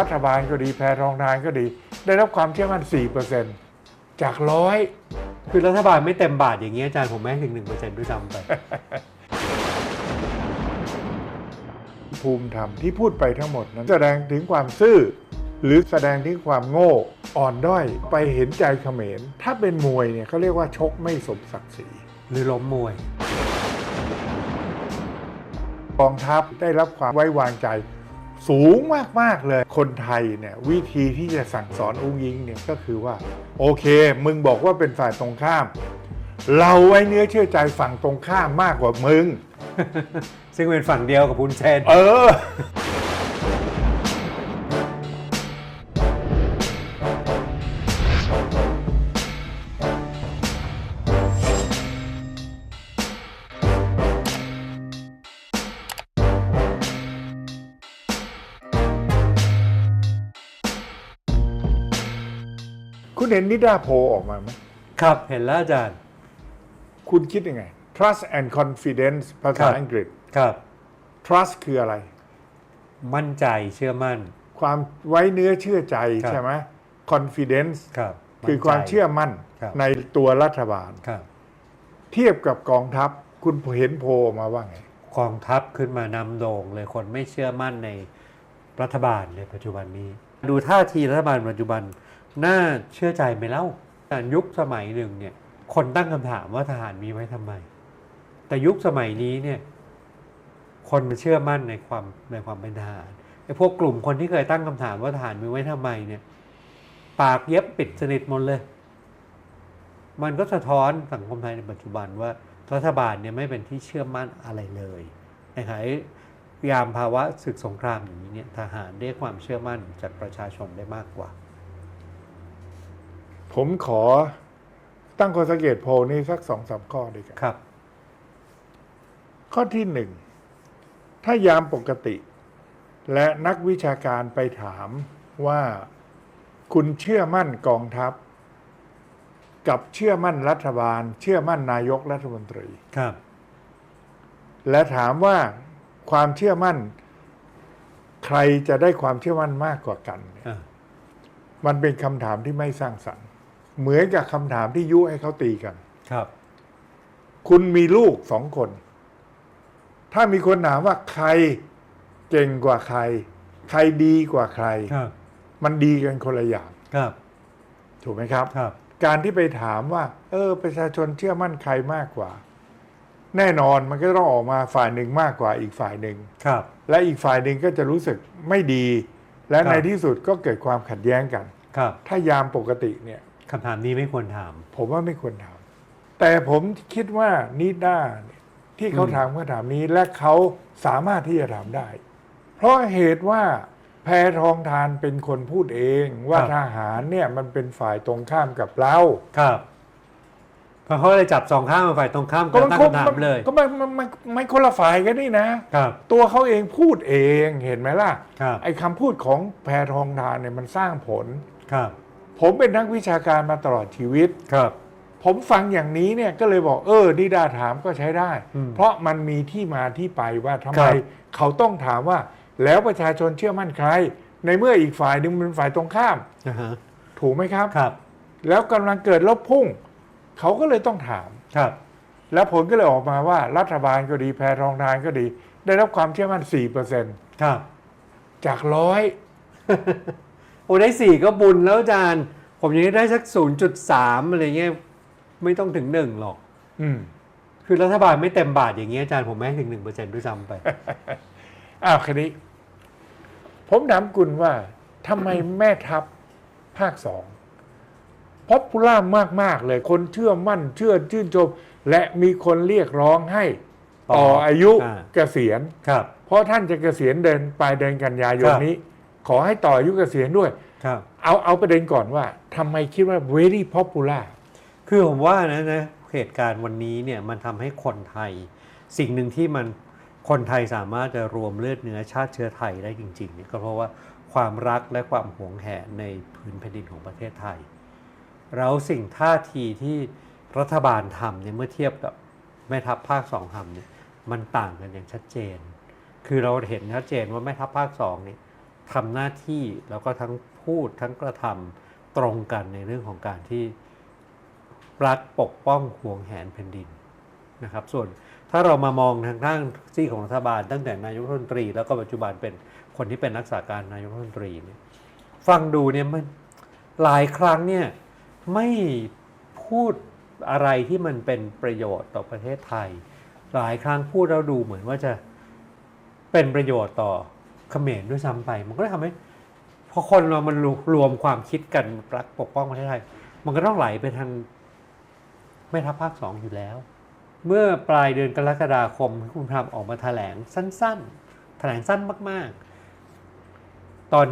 รัฐบาลก็ดีแพรทองทานก็ดี ได้รับความเชื่อมั่น 4%จากร้อยคือรัฐบาลไม่เต็มบาทอย่างนี้อาจารย์ผมแม้ถึงหนึ่งเปอร์เซ็นต์ด้วยซ้ำไป ภูมิธรรมที่พูดไปทั้งหมดนั้นแสดงถึงความซื่อ หรือแสดงถึงความโง่อ่อนด้อยไปเห็นใจเขมร ถ้าเป็นมวยเนี่ยเขาเรียกว่าชกไม่สมศักดิ์ศรีหรือล้มมวยกองทัพได้รับความไว้วางใจ สูงมาก ๆ เลย คนไทยเนี่ยวิธีที่จะสั่งสอนอุ้งยิงเนี่ยก็คือว่า โอเค มึงบอกว่าเป็นฝ่ายตรงข้าม เราไว้เนื้อเชื่อใจฝั่งตรงข้ามมากกว่ามึง ซึ่งเป็นฝั่งเดียวกับพุนเซนเออ คุณเห็นนิดาโพลออกมาไหมครับเห็นแล้วอาจารย์ คุณคิดยังไง trust and confidence ภาครัษาบอังกฤษ ครับ trust คืออะไร มั่นใจเชื่อมั่น ความไว้เนื้อเชื่อใจครับ ใช่ไหม confidence ครับคือความเชื่อมั่นครับ ในตัวรัฐบาล ครับ เทียบกับกองทัพ คุณเห็นโพลออกมาว่าไง กองทัพขึ้นมานำโด่งเลยคนไม่เชื่อมั่นในรัฐบาลในปัจจุบันนี้ ดูท่าทีรัฐบาลปัจจุบัน น่าเชื่อใจไหมเล่าแต่ยุคสมัยหนึ่งเนี่ยคนตั้งคำถามว่าทหารมีไว้ทำไม แต่ยุคสมัยนี้เนี่ยคนมันเชื่อมั่นในความในความเป็นทหารไอ้พวกกลุ่มคนที่เคยตั้งคำถามว่าทหารมีไว้ทำไมเนี่ยปากเย็บปิดสนิทหมดเลย มันก็สะท้อนสังคมไทยในปัจจุบันว่ารัฐบาลเนี่ยไม่เป็นที่เชื่อมั่นอะไรเลยนะครับยามภาวะศึกสงครามอย่างนี้เนี่ยทหารเรียกความเชื่อมั่นจากประชาชนได้มากกว่า ผมขอตั้งข้อสังเกตโพลนี้สักสองสามข้อด้วยกันครับ ข้อที่หนึ่ง ถ้ายามปกติ และนักวิชาการไปถามว่าคุณเชื่อมั่นกองทัพ กับเชื่อมั่นรัฐบาล เชื่อมั่นนายกรัฐมนตรีครับ และถามว่าความเชื่อมั่น ใครจะได้ความเชื่อมั่นมากกว่ากันเนี่ยอ่ามันเป็นคำถามที่ไม่สร้างสรรค์ เหมือนกับคำถามที่ยุให้เขาตีกัน ครับ คุณมีลูกสองคน ถ้ามีคนถามว่าใครเก่งกว่าใคร ใครดีกว่าใคร ครับ มันดีกันคนละอย่าง ครับ ถูกไหมครับ ครับ การที่ไปถามว่า เออ ประชาชนเชื่อมั่นใครมากกว่า แน่นอนมันก็ต้องออกมาฝ่ายหนึ่งมากกว่าอีกฝ่ายหนึ่ง ครับ และอีกฝ่ายหนึ่งก็จะรู้สึกไม่ดี และครับ ในที่สุดก็เกิดความขัดแย้งกัน ครับ ถ้ายามปกติเนี่ย คำถามนี้ไม่ควรถาม ผมว่าไม่ควรถาม แต่ผมคิดว่านิด้าเนี่ยที่เขาอืมถามคำถามนี้และเขาสามารถที่จะถามได้ เพราะเหตุว่าแพทองทานเป็นคนพูดเองว่าทหารเนี่ยมันเป็นฝ่ายตรงข้ามกับเราครับเพราะเขาเลยจับสองข้างมาฝ่ายตรงข้ามก็ตั้งคำถามเลยก็มันมันมันไม่คนละฝ่ายกันนี่นะครับ ตัวเขาเองพูดเองเห็นไหมล่ะครับไอ้คำพูดของแพทองทานเนี่ยมันสร้างผลครับ ผมเป็นนักวิชาการมาตลอดชีวิต ครับ ผมฟังอย่างนี้เนี่ยก็เลยบอกเออนิดาถามก็ใช้ได้ อืมเพราะมันมีที่มาที่ไปว่าทำคไมรับ เขาต้องถามว่า แล้วประชาชนเชื่อมั่นใคร ในเมื่ออีกฝ่ายหนึ่งเป็นฝ่ายตรงข้าม นะฮะถูกไหมครับ ครับ แล้วกำลังเกิดลบพุ่ง เขาก็เลยต้องถาม ครับ แล้วผลก็เลยออกมาว่ารัฐบาลก็ดีแพรทองทานก็ดี ได้รับความเชื่อมั่น 4%ครับ จากร้อย โอ้ได้สี่ก็บุญแล้วอาจารย์ ผมยังได้สักศูนย์จุดสามอะไรเงี้ยไม่ต้องถึงหนึ่งหรอก อืมคือรัฐบาลไม่เต็มบาทอย่างเงี้ยอาจารย์ผมแม้ถึงหนึ่งเปอร์เซ็นต์ด้วยซ้ำไป อ้าวคันนี้ผมถามคุณว่าทำไมแม่ทัพภาคสองพอปูล่ามาก ๆ เลย คนเชื่อมั่นเชื่อชื่นชม และมีคนเรียกร้องให้ต่อต่ออายุอ่า เกษียณ ครับ เพราะท่านจะเกษียณเดินปลายเดือนกันยายนครับนี้ ขอให้ต่ออายุเกษียณด้วย ครับ เอาเอาประเด็นก่อนว่าทำไมคิดว่า very popular คือผมว่านะนะเหตุการณ์วันนี้เนี่ยมันทำให้คนไทย สิ่งหนึ่งที่มันคนไทยสามารถจะรวมเลือดเนื้อชาติเชื้อไทยได้จริงๆเนี่ยก็เพราะว่าความรักและความหวงแหนในพื้นแผ่นดินของประเทศไทยแล้วสิ่งท่าทีที่รัฐบาลทำเนี่ยเมื่อเทียบกับแม่ทัพภาคสองทำเนี่ยมันต่างกันอย่างชัดเจน คือเราเห็นชัดเจนว่าแม่ทัพภาคสองเนี่ย ทำหน้าที่แล้วก็ทั้งพูดทั้งกระทำตรงกันในเรื่องของการที่รักปกป้องห่วงแหนแผ่นดินนะครับ ส่วนถ้าเรามามองทางด้านซีกของรัฐบาล ตั้งแต่นายกรัฐมนตรี แล้วก็ปัจจุบันเป็นคนที่เป็นรักษาการนายกรัฐมนตรีเนี่ยฟังดูเนี่ยมันหลายครั้งเนี่ยไม่พูดอะไรที่มันเป็นประโยชน์ต่อประเทศไทย หลายครั้งพูดแล้วดูเหมือนว่าจะเป็นประโยชน์ต่อ เขมรด้วยซ้ำไป มันก็เลยทำให้พอคนเรามันรวมความคิดกันรักปกป้องประเทศไทย มันก็ต้องไหลไปทางแม่ทัพภาคสองอยู่แล้ว เมื่อปลายเดือนกรกฎาคมคุณทำออกมาแถลงสั้น ๆ แถลงสั้นมาก ๆ ตอน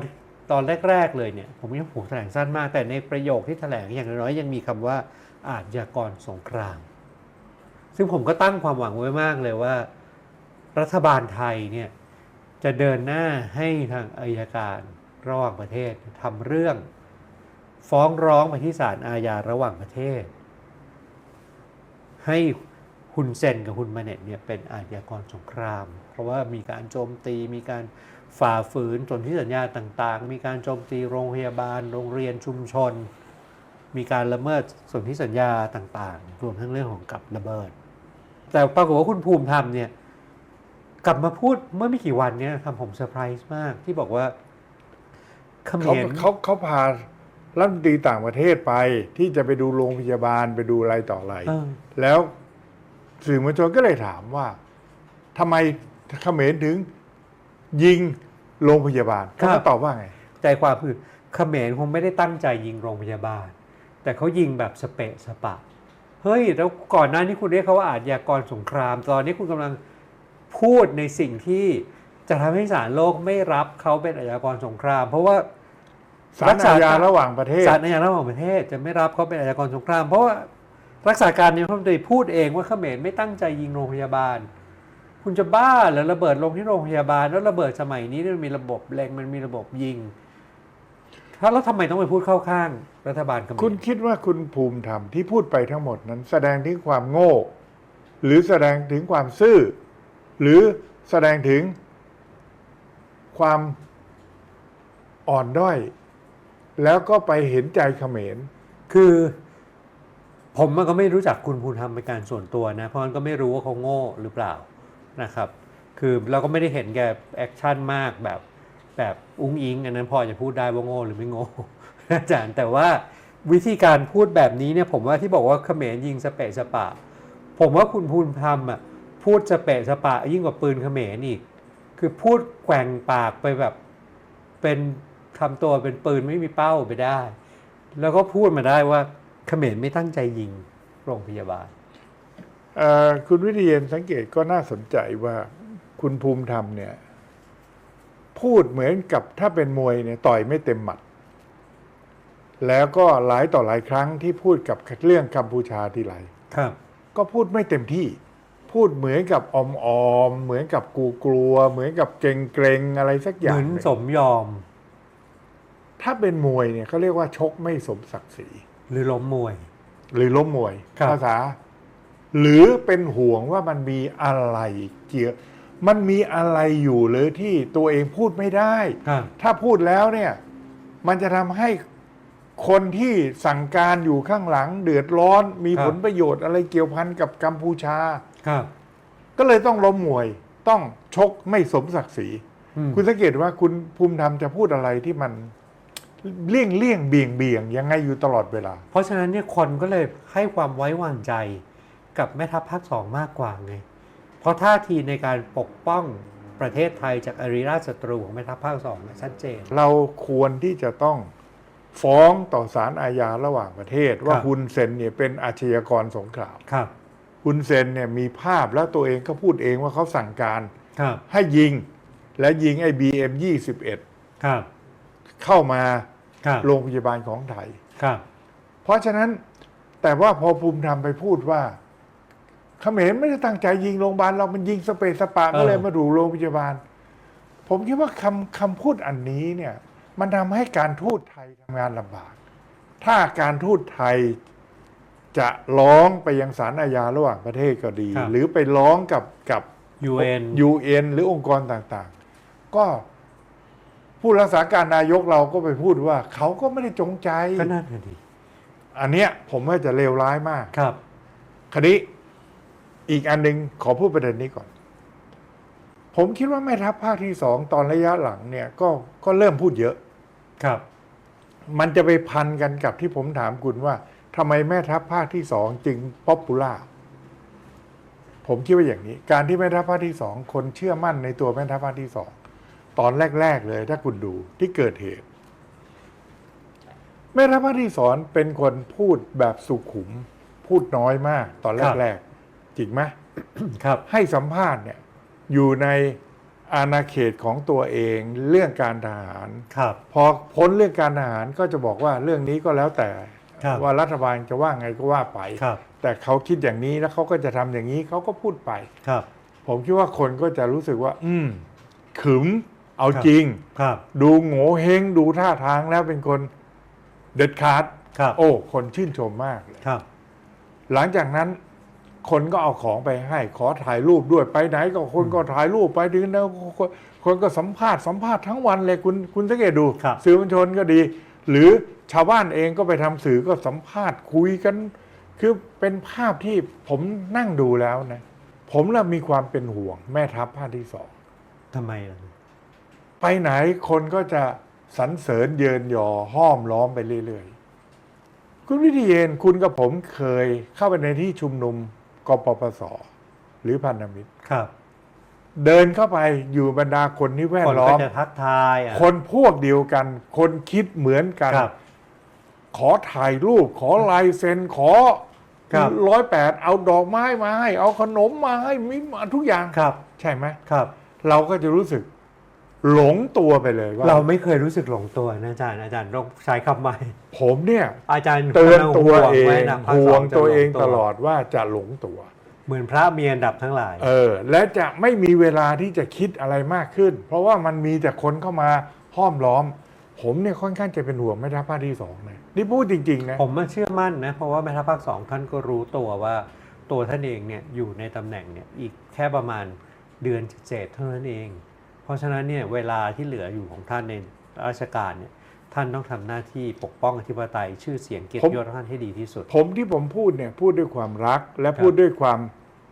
ตอนแรก ๆ เลยเนี่ย ผมยังโหแถลงสั้นมาก แต่ในประโยคที่แถลงอย่างน้อยๆยังมีคำว่าอาชญากรสงคราม ซึ่งผมก็ตั้งความหวังไว้มากเลยว่า รัฐบาลไทยเนี่ย จะเดินหน้าให้ทางอายการระหว่างประเทศทำเรื่อง ฟ้องร้องไปที่ศาลอาญาระหว่างประเทศ ให้ฮุนเซนกับฮุนมาเน็ตเนี่ยเป็นอาชญากรสงคราม เพราะว่ามีการโจมตีมีการฝ่าฝืนสนธิสัญญาต่างๆ มีการโจมตีโรงพยาบาล โรงเรียนชุมชน มีการละเมิดสนธิสัญญาต่างๆ รวมทั้งเรื่องของกับระเบิด แต่ปรากฏว่าคุณภูมิธรรมเนี่ย กลับมาพูดเมื่อไม่กี่วันเนี่ยทำผมเซอร์ไพรส์มากที่บอกว่าเขมเขารเขาเขาพารัฐมนตรีต่างประเทศไป ที่จะไปดูโรงพยาบาลไปดูอะไรต่ออะไร เออแล้วสื่อมวลชนก็เลยถามว่าทำไมเขมรถึงยิงโรงพยาบาลเขาก็ตอบว่าไง ใจความคือเขมรคงไม่ได้ตั้งใจยิงโรงพยาบาล แต่เขายิงแบบสเปะสปะ เฮ้ย แล้วก่อนหน้านี้คุณเรียกเขาว่าอาชญากรสงคราม ตอนนี้คุณกำลัง พูดในสิ่งที่จะทำให้ศาลโลกไม่รับเขาเป็นอาชญากรสงคราม เพราะว่าสารอาญาระหว่างประเทศศาลอาญาระหว่างประเทศจะไม่รับเขาเป็นอาชญากรสงคราม เพราะว่ารักษาการนายกรัฐมนตรีพูดเองว่าเขมรไม่ตั้งใจยิงโรงพยาบาล คุณจะบ้าเหรอระเบิดลงที่โรงพยาบาล แล้วระเบิดสมัยนี้เนี่ยมันมีระบบแรงมันมีระบบยิงถ้าแล้วทำไมต้องไปพูดเข้าข้างรัฐบาลเขมรคุณคิดว่าคุณภูมิธรรมที่พูดไปทั้งหมดนั้น แสดงถึงความโง่ หรือแสดงถึงความซื่อ หรือแสดงถึงความอ่อนด้อย แล้วก็ไปเห็นใจเขมร คือผมมันก็ไม่รู้จักคุณภูมิธรรมเป็นการส่วนตัวนะ เพราะมันก็ไม่รู้ว่าเขาโง่หรือเปล่านะครับ คือเราก็ไม่ได้เห็นแกแอคชั่นมากแบบแบบอุ้งอิง อันนั้นพอจะพูดได้ว่าโง่หรือไม่โง่อาจารย์แต่ว่าวิธีการพูดแบบนี้เนี่ยผมว่าที่บอกว่าเขมรยิงสเปะสปะ ผมว่าคุณภูมิธรรมอะ พูดสเปะสปะยิ่งกว่าปืนเขมรอีก คือพูดแกว่งปากไปแบบ เป็นทำตัวเป็นปืนไม่มีเป้าไปได้ แล้วก็พูดมาได้ว่าเขมรไม่ตั้งใจยิงโรงพยาบาลเอ่อคุณวิทยนสังเกตก็น่าสนใจว่าคุณภูมิธรรมเนี่ย พูดเหมือนกับถ้าเป็นมวยเนี่ยต่อยไม่เต็มหมัด แล้วก็หลายต่อหลายครั้งที่พูดกับเรื่องกัมพูชาทีไรครับก็พูดไม่เต็มที่ พูดเหมือนกับอมอมๆเหมือนกับกูกลัว เหมือนกับเกรงเกรงๆอะไรสักอเหย่างมือนหนึ่งสมยอม ถ้าเป็นมวยเนี่ยเขาเรียกว่าชกไม่สมศักดิ์ศรีหรือล้มมวย หรือล้มมวยครับ ภาษา หรือเป็นห่วงว่ามันมีอะไรเกี่ยวมันมีอะไรอยู่หรือที่ตัวเองพูดไม่ได้ครับถ้าพูดแล้วเนี่ย มันจะทำให้คนที่สั่งการอยู่ข้างหลังเดือดร้อน มีผลประโยชน์อะไรเกี่ยวพันกับกัมพูชา ครับ ก็เลยต้องล้มมวยต้องชกไม่สมศักดิ์ศรีอืมคุณสังเกตว่าคุณภูมิธรรมจะพูดอะไรที่มันเลี่ยงเลี่ยงเบี่ยงเบี่ยงยังไงอยู่ตลอดเวลา เพราะฉะนั้นเนี่ยคนก็เลยให้ความไว้วางใจกับแม่ทัพภาคสองมากกว่าไง เพราะท่าทีในการปกป้องประเทศไทยจากอาริราชศัตรูของแม่ทัพภาคสองเนี่ยชัดเจน เราควรที่จะต้องฟ้องต่อศาลอาญาระหว่างประเทศ ว่าครับฮุนเซนเนี่ยเป็นอาชญากรสงครามครับ ฮุนเซนเนี่ยมีภาพแล้วตัวเองก็พูดเองว่าเขาสั่งการครับ ให้ยิงและยิงไอ้ BM 21ครับ เข้ามาครับ โรงพยาบาลของไทย ครับ เพราะฉะนั้นแต่ว่าพอภูมิธรรมไปพูดว่าเขมรไม่ได้ตั้งใจยิงโรงพยาบาลเรามันยิงสเปซสปาก็เลยมาดูโรงพยาบาล ผมคิดว่าคำคำพูดอันนี้เนี่ย มันทำให้การทูตไทยทำงานลำบาก ถ้าการทูตไทย จะร้องไปยังศาลอาญาระหว่างประเทศก็ดี ครับ หรือไปร้องกับกับ UN UN หรือองค์กรต่างๆ ก็ผู้รักษาการนายกเราก็ไปพูดว่า เขาก็ไม่ได้จงใจ ก็นั่นน่ะดิอันเนี้ยผมว่าจะเลวร้ายมาก ครับคราวนี้อีกอันหนึ่งขอพูดประเด็นนี้ก่อน ผมคิดว่าแม่ทัพภาคที่สองตอนระยะหลังเนี่ยก็ก็เริ่มพูดเยอะ ครับ มันจะไปพันกันกับที่ผมถามคุณว่าทำไมแม่ทัพภาคที่สองจึงป๊อปปูล่า ผมคิดว่าอย่างนี้ การที่แม่ทัพภาคที่สองคนเชื่อมั่นในตัวแม่ทัพภาคที่สองตอนแรก ๆ เลย ถ้าคุณดูที่เกิดเหตุ แม่ทัพภาคที่สองเป็นคนพูดแบบสุขุม พูดน้อยมาก ตอนครับแรกๆจริงไหมครับ ให้สัมภาษณ์เนี่ย อยู่ในอาณาเขตของตัวเองเรื่องการทหาร ครับ พอพ้นเรื่องการทหารก็จะบอกว่าเรื่องนี้ก็แล้วแต่ครับ ว่ารัฐบาลจะว่าไงก็ว่าไปครับแต่เขาคิดอย่างนี้แล้วเขาก็จะทำอย่างนี้เขาก็พูดไปครับ ผมคิดว่าคนก็จะรู้สึกว่า อืมขึมเอาครับจริงครับ ดูโง่เฮงดูท่าทางแล้วเป็นคนเด็ดขาดครับโอ้ คนชื่นชมมากเลยครับ หลังจากนั้นคนก็เอาของไปให้ ขอถ่ายรูปด้วยไปไหน ก็คนก็ถ่ายรูปไปถึงแล้วคนคนก็สัมภาษณ์สัมภาษณ์ทั้งวันเลยคุณคุณสังเกตดูครับสื่อมวลชนก็ดี หรือ ชาวบ้านเองก็ไปทำสื่อก็สัมภาษณ์คุยกัน คือเป็นภาพที่ผมนั่งดูแล้วนะ ผมเริ่มมีความเป็นห่วงแม่ทัพภาคที่สองทำไมล่ะไปไหนคนก็จะสรรเสริญเยินยอห้อมล้อมไปเรื่อยๆ คุณวิทยเยนคุณกับผมเคยเข้าไปในที่ชุมนุมกปปส หรือพันธมิตรครับ เดินเข้าไปอยู่บรรดาคนที่แวดคนล้อก็มจะทักทายอะคนพวกเดียวกัน คนคิดเหมือนกันครับ ขอถ่ายรูป ขอลายเซ็นขอครับร้อยแปดเอาดอกไม้มาให้ เอาขนมมาให้มีมาทุกอย่างครับ ใช่ไหมครับ เราก็จะรู้สึกหลงตัวไปเลยว่า เราไม่เคยรู้สึกหลงตัวนะอาจารย์อาจารย์ต้องใช้คำใหม่ ผมเนี่ย อาจารย์เตือนตัวเอห่งไนะภาคห่สวงจะตัวเองหลตลอดว่าจะหลงตัว เหมือนพระมีอันดับทั้งหลาย เออ และจะไม่มีเวลาที่จะคิดอะไรมากขึ้น เพราะว่ามันมีแต่คนเข้ามาห้อมล้อม ผมเนี่ยค่อนข้างจะเป็นห่วงแม่ทัพภาคที่สองนะ นี่พูดจริง ๆ นะ ผมมาเชื่อมั่นนะ เพราะว่าแม่ทัพภาคสองท่านก็รู้ตัวว่าตัวท่านเองเนี่ยอยู่ในตำแหน่งเนี่ยอีกแค่ประมาณเดือนเศษๆเท่านั้นเอง เพราะฉะนั้นเนี่ยเวลาที่เหลืออยู่ของท่านในราชการเนี่ยท่านต้องทำหน้าที่ปกป้องอธิปไตยชื่อเสียงเกียรผมติยศของท่านให้ดีที่สุด ผมที่ผมพูดเนี่ยพูดด้วยความรักและครับพูดด้วยความ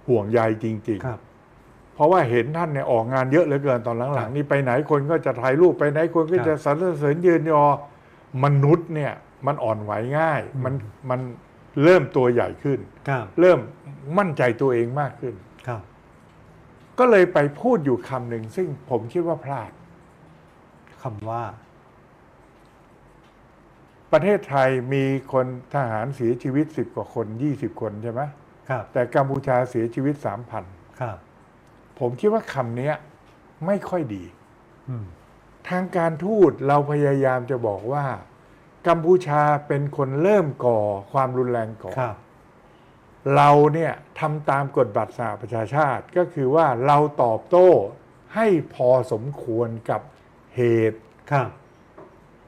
ห่วงใยจริงครับๆเพราะว่าเห็นท่านเนี่ยออกงานเยอะเหลือเกินตอนหครัลังบๆนี่ไปไหนคนก็จะถ่ายรูปไปไหนคนก็ครับจะสรรเสริญยืนยอมนุษย์เนี่ย มันอ่อนไหวง่ายอืมมันมันเริ่มตัวใหญ่ขึ้น ครับเริ่มมั่นใจตัวเองมากขึ้น ครับก็เลยไปพูดอยู่คำหนึ่งซึ่งผมคิดว่าพลาด คำว่า ประเทศไทยมีคนทหารเสียชีวิตสิบกว่าคนยี่สิบคนใช่ไหมครับ แต่กัมพูชาเสียชีวิตสามพันครับ ผมคิดว่าคำเนี้ยไม่ค่อยดี อืม ทางการทูตเราพยายามจะบอกว่า กัมพูชาเป็นคนเริ่มก่อความรุนแรงก่อนครับ เราเนี่ยทำตามกฎบัตรสหประชาชาติก็คือว่าเราตอบโต้ให้พอสมควรกับเหตุ ครับ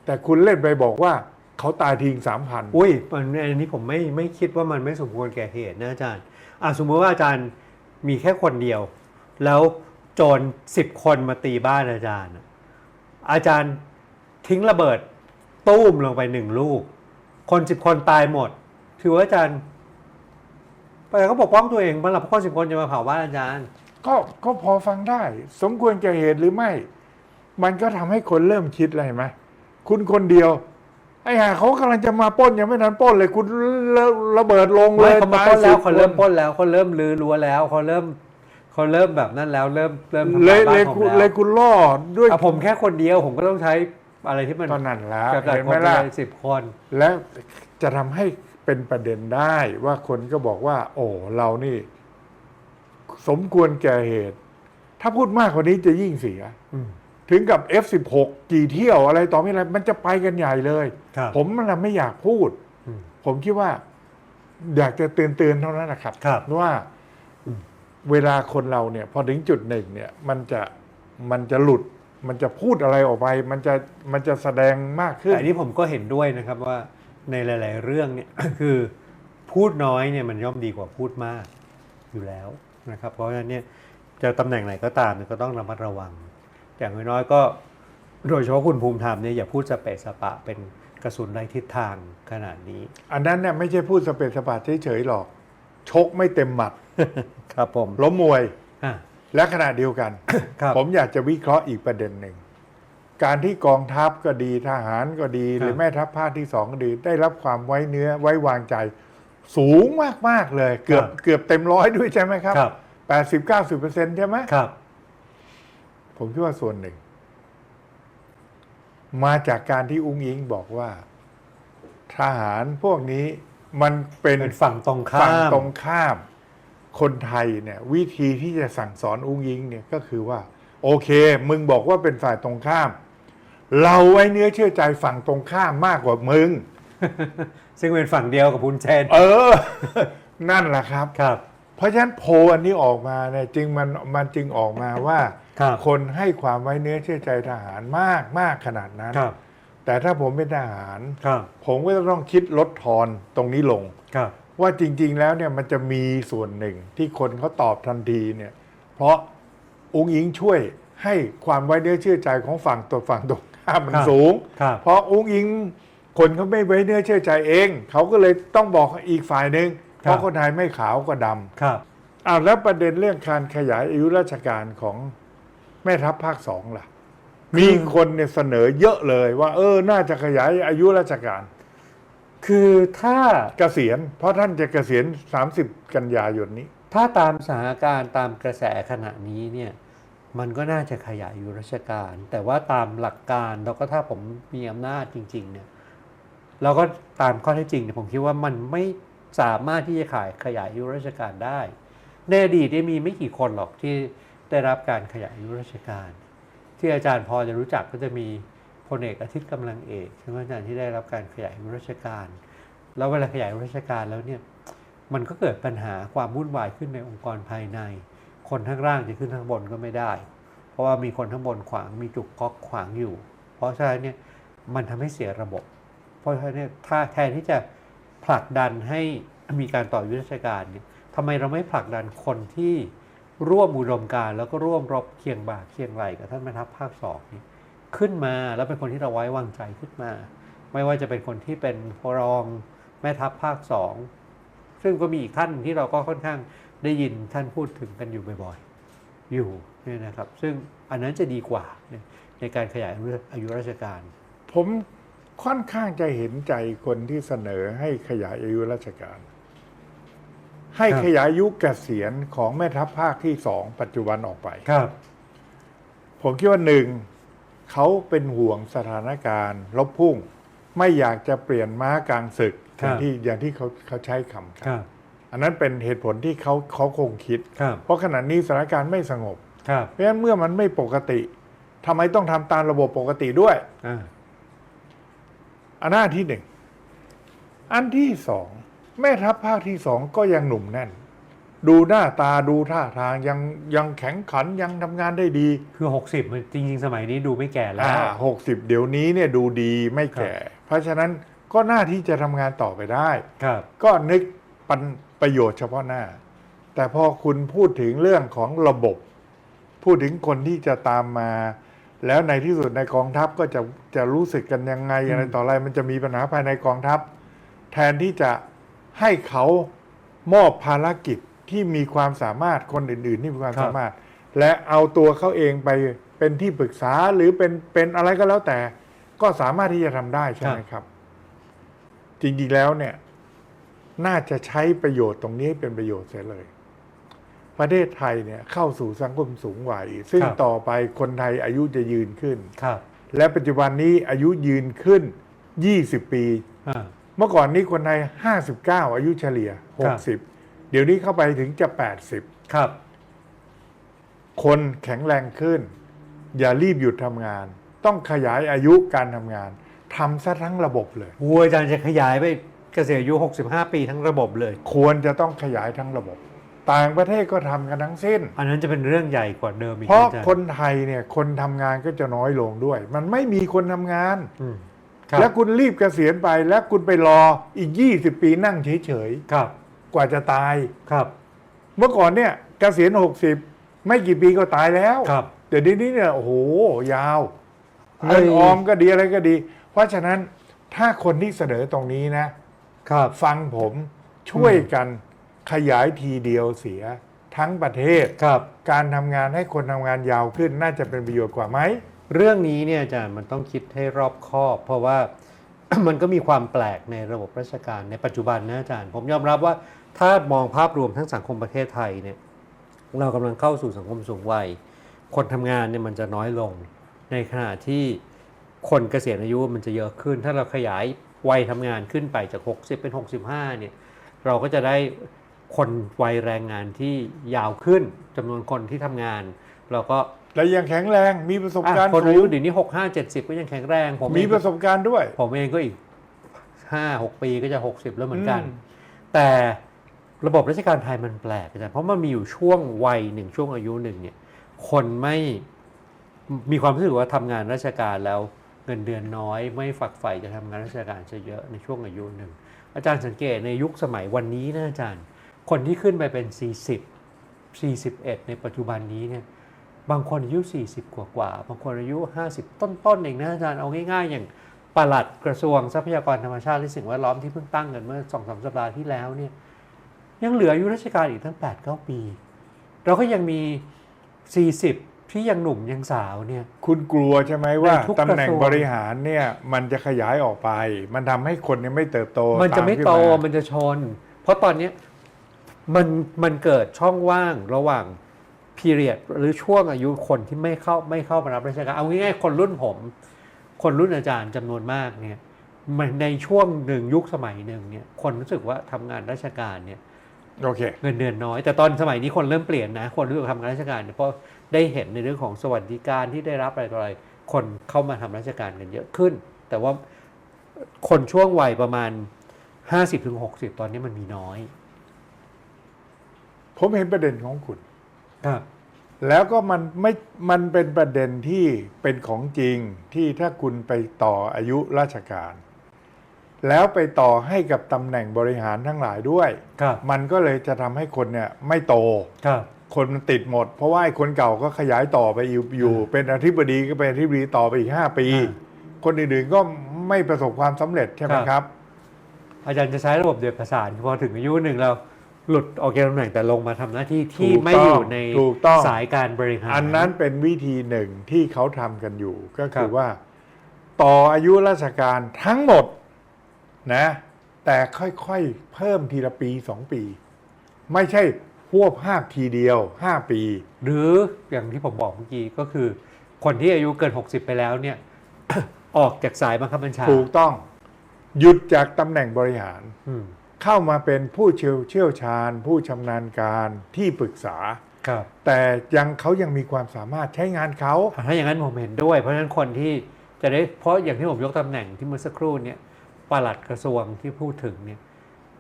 แต่คุณเล่นไปบอกว่าเขาตายทิ้งสามพัน อุ้ยมันอันนี้ผมไม่ไม่คิดว่ามันไม่สมควรแก่เหตุนะอาจารย์อะสมมติว่าอาจารย์มีแค่คนเดียว แล้วโจรสิบคนมาตีบ้านอาจารย์อะอาจารย์ทิ้งระเบิด ตู้มลงไปหนึ่งลูก คนสิบคนตายหมด ถือว่าอาจารย์ไปก็ปกป้องตัวเองบ้างล่ะเพราะคนสิบคนจะมาเผาบ้านอาจารย์ ก็ก็พอฟังได้ สมควรแก่เหตุหรือไม่ มันก็ทำให้คนเริ่มคิดอะไรเห็นไหมคุณคนเดียว ไอ้ห่าเขากำลังจะมาปล้นยังไม่ทันปล้นเลย คุณระระเบิดลงเลไม่ยเขามาตยปล้นแล้ว10เขาเริ่มคนปล้นแล้วเขาเริ่มลือรั้วแล้วเขาเริ่มเขาเริ่มแบบนั้นแล้วเริ่มเริ่มทำเลลายยบ้าเลนยผมคุณแล้วเลยคุณล่อด้วยอะผมแค่คนเดียวผมก็ต้องใช้ อะไรที่มันตอนนั้นแล้วกระจายเห็นคไหมนไปล่ะเลยสิบคน แล้วจะทำให้เป็นประเด็นได้ว่าคนก็บอกว่า โอ้เรานี่ สมควรแก่เหตุ ถ้าพูดมากกว่านี้จะยิ่งเสียอืมถึงกับ F16 กี่เที่ยวอะไรต่อไม่อะไร มันจะไปกันใหญ่เลยครับผมมันนะไม่อยากพูดอืมผมคิดว่า อยากจะเตือนเตือนๆเท่านั้นนะครับครับว่าอืมเวลาคนเราเนี่ย พอถึงจุดหนึ่งเนี่ย มันจะมันจะหลุด มันจะพูดอะไรออกไป มันจะมันจะแสดงมากขึ้นแต่อันนี้ผมก็เห็นด้วยนะครับว่าในหลาย ๆ เรื่องเนี่ย คือพูดน้อยเนี่ยมันย่อมดีกว่าพูดมากอยู่แล้วนะครับ เพราะฉะนั้นเนี่ยจะตำแหน่งไหนก็ตามเนี่ยก็ต้องระมัดระวังอย่างน้อยๆก็ โดยเฉพาะคุณภูมิธรรมเนี่ยอย่าพูดสเปซสปะเป็นกระสุนไร้ทิศทางขนาดนี้ อันนั้นเนี่ยไม่ใช่พูดสเปซสปาเฉยๆหรอก ชกไม่เต็มหมัด ครับผมล้มมวยอะ และขณะเดียวกันครับผมอยากจะวิเคราะห์อีกประเด็นหนึ่ง การที่กองทัพก็ดีทหารก็ดี หรือแม่ทัพภาคที่สองก็ดี ได้รับความไว้เนื้อไว้วางใจ สูงมาก ๆ เลย เกือบเกือบเต็มร้อยด้วยใช่ไหมครับครับแปดสิบเก้าสิบเปอร์เซ็นต์ใช่ไหมครับ ผมคิดว่าส่วนหนึ่ง มาจากการที่อุ้งอิงบอกว่า ทหารพวกนี้มันเป็นเป็นฝั่งตรงข้ามฝั่งตรงข้าม คนไทยเนี่ยวิธีที่จะสั่งสอนอุ้งอิงเนี่ยก็คือว่า โอเค มึงบอกว่าเป็นฝ่ายตรงข้าม เราไว้เนื้อเชื่อใจฝั่งตรงข้ามมากกว่ามึง ซึ่งเป็นฝั่งเดียวกับคุณเชนเออ นั่นแหละครับ ครับ เพราะฉะนั้นโพลอันนี้ออกมาเนี่ยจึงมันมันจึงออกมาว่าครับคนให้ความไว้เนื้อเชื่อใจทหารมากมากขนาดนั้น ครับ แต่ถ้าผมเป็นทหาร ครับ ผมก็จะต้องคิดลดทอนตรงนี้ลง ครับ ว่าจริง ๆ แล้วเนี่ยมันจะมีส่วนหนึ่งที่คนเขาตอบทันทีเนี่ยเพราะองค์หญิงช่วยให้ความไว้เนื้อเชื่อใจของฝั่งตัวฝั่งตรงข้ามมันครับสูง ครับเพราะองค์หญิงคนเขาไม่ไว้เนื้อเชื่อใจเอง เขาก็เลยต้องบอกอีกฝ่ายหนึ่งเพราะคนไทยไม่ขาวก็ดำ ครับ อ้าวแล้วประเด็นเรื่องการขยายอายุราชการของแม่ทัพภาคสองล่ะ มีคนเนี่ยเสนอเยอะเลยว่า เออ น่าจะขยายอายุราชการ คือถ้าเกษียณเพราะท่านจะเกษียณ 30 กันยายนนี้ ถ้าตามสถานการณ์ตามกระแสขณะนี้เนี่ยมันก็น่าจะขยายอายุราชการ แต่ว่าตามหลักการแล้วก็ถ้าผมมีอำนาจจริงๆเนี่ยเราก็ตามข้อเท็จจริงเนี่ยผมคิดว่ามันไม่สามารถที่จะขายขยายอายุราชการได้ ในอดีตเนี่มีไม่กี่คนหรอกที่ได้รับการขยายอายุราชการ ที่อาจารย์พอจะรู้จักก็จะมี พลเอกอาทิตย์กำลังเอกใช่ไหมอาจารย์ที่ได้รับการขยายอายุราชการ แล้วเวลาขยายอายุราชการแล้วเนี่ยมันก็เกิดปัญหาความวุ่นวายขึ้นในองค์กรภายใน คนข้างล่างจะขึ้นข้างบนก็ไม่ได้ เพราะว่ามีคนข้างบนขวางมีจุกก๊อกขวางอยู่ เพราะฉะนั้นเนี่ยมันทำให้เสียระบบ เพราะฉะนั้นเนี่ยถ้าแทนที่จะผลักดันให้มีการต่ออายุราการเนี่ยทำไมเราไม่ผลักดันคนที่ร่วมอุดมการณ์แล้วก็ร่วมรบเคียงบ่าเคียงไหลกับท่านแม่ทัพภาคสองนี่ ขึ้นมาแล้วเป็นคนที่เราไว้วางใจขึ้นมา ไม่ว่าจะเป็นคนที่เป็นรองแม่ทัพภาคสองซึ่งก็มีอีกท่านที่เราก็ค่อนข้างได้ยินท่านพูดถึงกันอยู่บ่อยๆ อยู่เนี่ยนะครับ ซึ่งอันนั้นจะดีกว่าในในการขยายอายุราชการ ผมค่อนข้างจะเห็นใจคนที่เสนอให้ขยายอายุราชการ ให้ครับขยายอายุเกษียณของแม่ทัพภาคที่สองปัจจุบันออกไปครับ ผมคิดว่าหนึ่ง เขาเป็นห่วงสถานการณ์ลบพุ่ง ไม่อยากจะเปลี่ยนม้ากลางศึกอครับย่างที่อย่างที่เขาเขาใช้คำกันครับอันนั้นเป็นเหตุผลที่เขาเขาคงคิด ครับ เพราะขณะนี้สถานการณ์ไม่สงบ ครับเพราะฉะนั้นเมื่อมันไม่ปกติทำไมต้องทำตามระบบปกติด้วย อ่าอันหน้าที่หนึ่ง อันที่สอง แม่ทัพภาคที่สองก็ยังหนุ่มแน่น ดูหน้าตาดูท่าทางยังยังแข็งขันยังทำงานได้ดี คือ 60มันจริง ๆ สมัยนี้ดูไม่แก่แล้วหกสิบเดี๋ยวนี้เนี่ยดูดีไม่แก่ เพราะฉะนั้นก็หน้าที่จะทำงานต่อไปได้ ครับ ก็นึกปันประโยชน์เฉพาะหน้า แต่พอคุณพูดถึงเรื่องของระบบ พูดถึงคนที่จะตามมา แล้วในที่สุดในกองทัพก็จะจะรู้สึกกันยังไงอืมอะไรต่ออะไรมันจะมีปัญหาภายในกองทัพ แทนที่จะให้เขามอบภารกิจ ที่มีความสามารถคนอื่นๆที่มีความสามารถ และเอาตัวเขาเองไปเป็นที่ปรึกษาหรือเป็นเป็นอะไรก็แล้วแต่ ก็สามารถที่จะทำได้ใช่ไหมครับ จริงๆแล้วเนี่ย น่าจะใช้ประโยชน์ตรงนี้ให้เป็นประโยชน์เสียเลย ประเทศไทยเนี่ย เข้าสู่สังคมสูงวัยซึ่งครับต่อไปคนไทยอายุจะยืนขึ้นครับ และปัจจุบันนี้อายุยืนขึ้น20ปีอ่าเมื่อก่อนนี้คนไทย59อายุเฉลี่ยครับ60 เดี๋ยวนี้เข้าไปถึงจะ 80 ครับ คนแข็งแรงขึ้น อย่ารีบหยุดทำงาน ต้องขยายอายุการทำงานทำซะทั้งระบบเลยวัวอาจารย์จะขยายไปเกษียณอายุ 65 ปีทั้งระบบเลย ควรจะต้องขยายทั้งระบบ ต่างประเทศก็ทำกันทั้งสิ้น อันนั้นจะเป็นเรื่องใหญ่กว่าเดิมอีกเพราะอจย์คนไทยเนี่ยคนทำงานก็จะน้อยลงด้วย มันไม่มีคนทำงานอืมครับแล้วคุณรีบเกษียณไปแล้วคุณไปรออีก 20 ปีนั่งเฉยครับๆ กว่าจะตาย ครับ เมื่อก่อนเนี่ยเกษียณ60ไม่กี่ปีก็ตายแล้วครับแต่เดี๋ยวนี้เนี่ยโอ้โหยาวเงินออมก็ดีอะไรก็ดี เพราะฉะนั้นถ้าคนที่เสนอตรงนี้นะ ครับ ฟังผมช่วยกันขยายทีเดียวเสียทั้งประเทศครับ การทำงานให้คนทำงานยาวขึ้นน่าจะเป็นประโยชน์กว่าไหม เรื่องนี้เนี่ยอาจารย์มันต้องคิดให้รอบคอบ เพราะว่า มันก็มีความแปลกในระบบราชการในปัจจุบันนะอาจารย์ ผมยอมรับว่า ถ้ามองภาพรวมทั้งสังคมประเทศไทยเนี่ยเรากำลังเข้าสู่สังคมสูงวัย คนทำงานเนี่ยมันจะน้อยลง ในขณะที่คนเกษียณอายุมันจะเยอะขึ้น ถ้าเราขยายวัยทำงานขึ้นไปจาก 60 เป็น 65เนี่ยเราก็จะได้คนวัยแรงงานที่ยาวขึ้นจำนวนคนที่ทำงาน เราก็และยังแข็งแรงมีประสบอะการณ์คนสูอายุงเดี๋ยวนี้หกห้าเจ็ดสิบก็ยังแข็งแรง ผมมีเองประสบการณ์ด้วย ผมเองก็อีกห้าหกปีก็จะหกสิบแล้วเหมือนกันอืมแต่ ระบบราชการไทยมันแปลกอาจารย์เพราะมันมีอยู่ช่วงวัยหนึ่งช่วงอายุหนึ่งเนี่ยคนไม่มีความรู้สึกว่าทำงานราชการแล้วเงินเดือนน้อย ไม่ฝักใฝ่จะทำงานราชการจะเยอะในช่วงอายุหนึ่งอาจารย์สังเกตในยุคสมัยวันนี้นะอาจารย์ คนที่ขึ้นไปเป็น 40 41 ในปัจจุบันนี้เนี่ยบางคนอายุ 40 กว่ากว่าบางคนอายุ 50 ต้นๆเองนะอาจารย์เอาง่ายๆ อย่างปลัดกระทรวงทรัพยากรธรรมชาติและสิ่งแวดล้อมที่เพิ่งตั้งกันเมื่อ2องสสัปดาห์ที่แล้วเนี่ย ยังเหลืออายุราชการอีกทั้ง8-9ปี เราก็ยังมี 40 ที่ยังหนุ่มยังสาวเนี่ย คุณกลัวใช่ไหมว่าในทุกตำแหน่งกระทรวงบริหารเนี่ยมันจะขยายออกไป มันทำให้คนเนี่ยไม่เติบโต มันจะไม่าขึ้โตามันจะชน เพราะตอนเนี้ยมันมันเกิดช่องว่างระหว่าง period หรือช่วงอายุคนที่ไม่เข้าไม่เข้ามารับราชการเอาง่ายๆคนรุ่นผม คนรุ่นอาจารย์จำนวนมากเนี่ยมันในช่วงหนึ่งยุคสมัยหนึ่งเนี่ยคนรู้สึกว่าทำงานราชการเนี่ย โอเคเงินเดือนน้อย แต่ตอนสมัยนี้คนเริ่มเปลี่ยนนะ คนรู้สึกทำงานราชการเนี่ยเพราะได้เห็นในเรื่องของสวัสดิการที่ได้รับอะไรต่ออะไรคนเข้ามาทำราชการกันเยอะขึ้น แต่ว่าคนช่วงวัยประมาณ 50-60 ตอนนี้มันมีน้อย ผมเห็นประเด็นของคุณครับแล้วก็มันไม่มันเป็นประเด็นที่เป็นของจริงที่ถ้าคุณไปต่ออายุราชการ แล้วไปต่อให้กับตำแหน่งบริหารทั้งหลายด้วย ครับ มันก็เลยจะทำให้คนเนี่ยไม่โต ครับ คนมันติดหมด เพราะว่าไอ้คนเก่าก็ขยายต่อไปอยู่อยู่อ่าเป็นอธิบดีก็เป็นอธิบดีต่อไปอีกห้าปี อ่าคนอื่นๆก็ไม่ประสบความสำเร็จใช่ไหมครับ ครับ อาจารย์จะใช้ระบบเดียวประสานพอถึงอายุหนึ่งเราหลุดออกจากตำแหน่งแต่ลงมาทำหน้าที่ที่ถูกไม่ต้องอยู่ในถูกต้อง สายการบริหารอันนั้นเป็นวิธีหนึ่งที่เขาทำกันอยู่ ก็ครัคือบว่า ต่ออายุราชการทั้งหมด นะ แต่ค่อยๆ เพิ่มทีละปีสองปี ไม่ใช่พวบห้าบทีเดียวห้าปี หรืออย่างที่ผมบอกเมื่อกี้ก็คือ คนที่อายุเกิน 60 ไปแล้วเนี่ย ออกจากสายบังคับบัญชา ถูกต้อง หยุดจากตำแหน่งบริหารอืมเข้ามาเป็นผู้เชี่ยวเชี่ยวชาญ ผู้ชำนาญการที่ปรึกษาครับแต่ยังเขายังมีความสามารถใช้งานเขาถ้าอย่างนั้นผมเห็นด้วย เพราะฉะนั้นคนที่จะได้เพราะอย่างที่ผมยกตำแหน่งที่เมื่อสักครู่เนี่ย ปลัดกระทรวงที่พูดถึงเนี่ย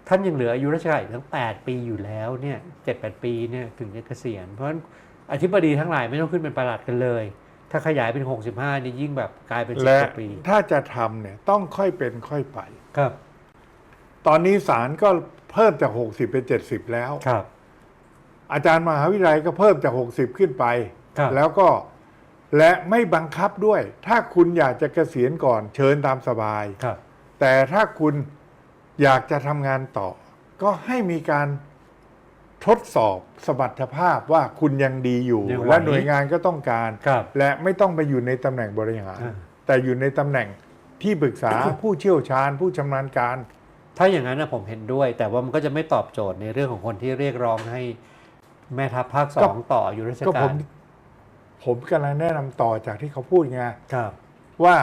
ท่านยังเหลืออายุราชการอีกทั้ง 8 ปีอยู่แล้วเนี่ยเจ็ดแปดปีเนี่ยถึงจะเกษียณ เพราะฉะนั้นอธิบดีทั้งหลายไม่ต้องขึ้นเป็นปลัดกันเลย ถ้าขยายเป็น 65 นี่ยิ่งแบบกลายเป็นสิบและกว่าปี ถ้าจะทำเนี่ยต้องค่อยเป็นค่อยไป ครับ ตอนนี้ศาลก็เพิ่มจาก 60 เป็น 70 แล้ว ครับ อาจารย์มหาวิทยาลัยก็เพิ่มจาก 60 ขึ้นไปครับแล้วก็และไม่บังคับด้วย ถ้าคุณอยากจะเกษียณก่อนเชิญตามสบายครับ แต่ถ้าคุณอยากจะทำงานต่อ ก็ให้มีการทดสอบสมรรถภาพว่าคุณยังดีอยู่ ยังไหวและหน่วยงานก็ต้องการ ครับและไม่ต้องไปอยู่ในตำแหน่งบริหาร อ่า แต่อยู่ในตำแหน่งที่ปรึกษา ผู้เชี่ยวชาญ ผู้ชำนาญการ ถ้าอย่างนั้นนะผมเห็นด้วย แต่ว่ามันก็จะไม่ตอบโจทย์ในเรื่องของคนที่เรียกร้องให้แม่ทัพภาคสองต่ออยู่ราชก็กาผมรผมกำลังแนะนำต่อจากที่เขาพูดไง ครับ ว่า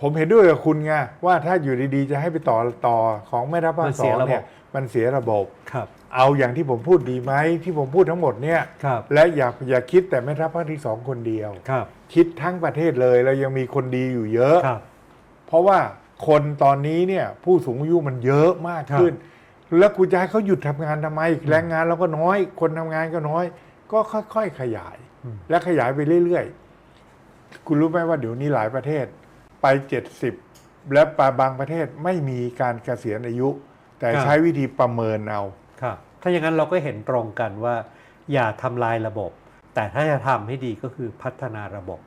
ผมเห็นด้วยกับคุณไงว่าถ้าอยู่ดีๆ จะให้ไปต่อต่อของแม่ทัพภามัคนสเสีอยงระบบเนี่ยมันเสียระบบครับ เอาอย่างที่ผมพูดดีไหมที่ผมพูดทั้งหมดเนี่ยครับและอย่าอย่าคิดแต่แม่ทัพภาคที่สองคนเดียวครับ คิดทั้งประเทศเลยเรายังมีคนดีอยู่เยอะครับ เพราะว่าคนตอนนี้เนี่ยผู้สูงอายุมันเยอะมากขึ้น แล้วกูจะให้เขาหยุดทำงานทำไมแรงงานเราก็น้อย คนทำงานก็น้อย ก็ค่อยๆขยายอืมและขยายไปเรื่อยๆคุณรู้ไหมว่าเดี๋ยวนี้หลายประเทศ ไปเจ็ดสิบและปาบางประเทศไม่มีการเกษียณอายุ แต่ใช้วิธีประเมินเอาครับถ้าอย่างนั้นเราก็เห็นตรงกันว่า อย่าทำลายระบบ แต่ถ้าจะทำให้ดีก็คือพัฒนาระบบ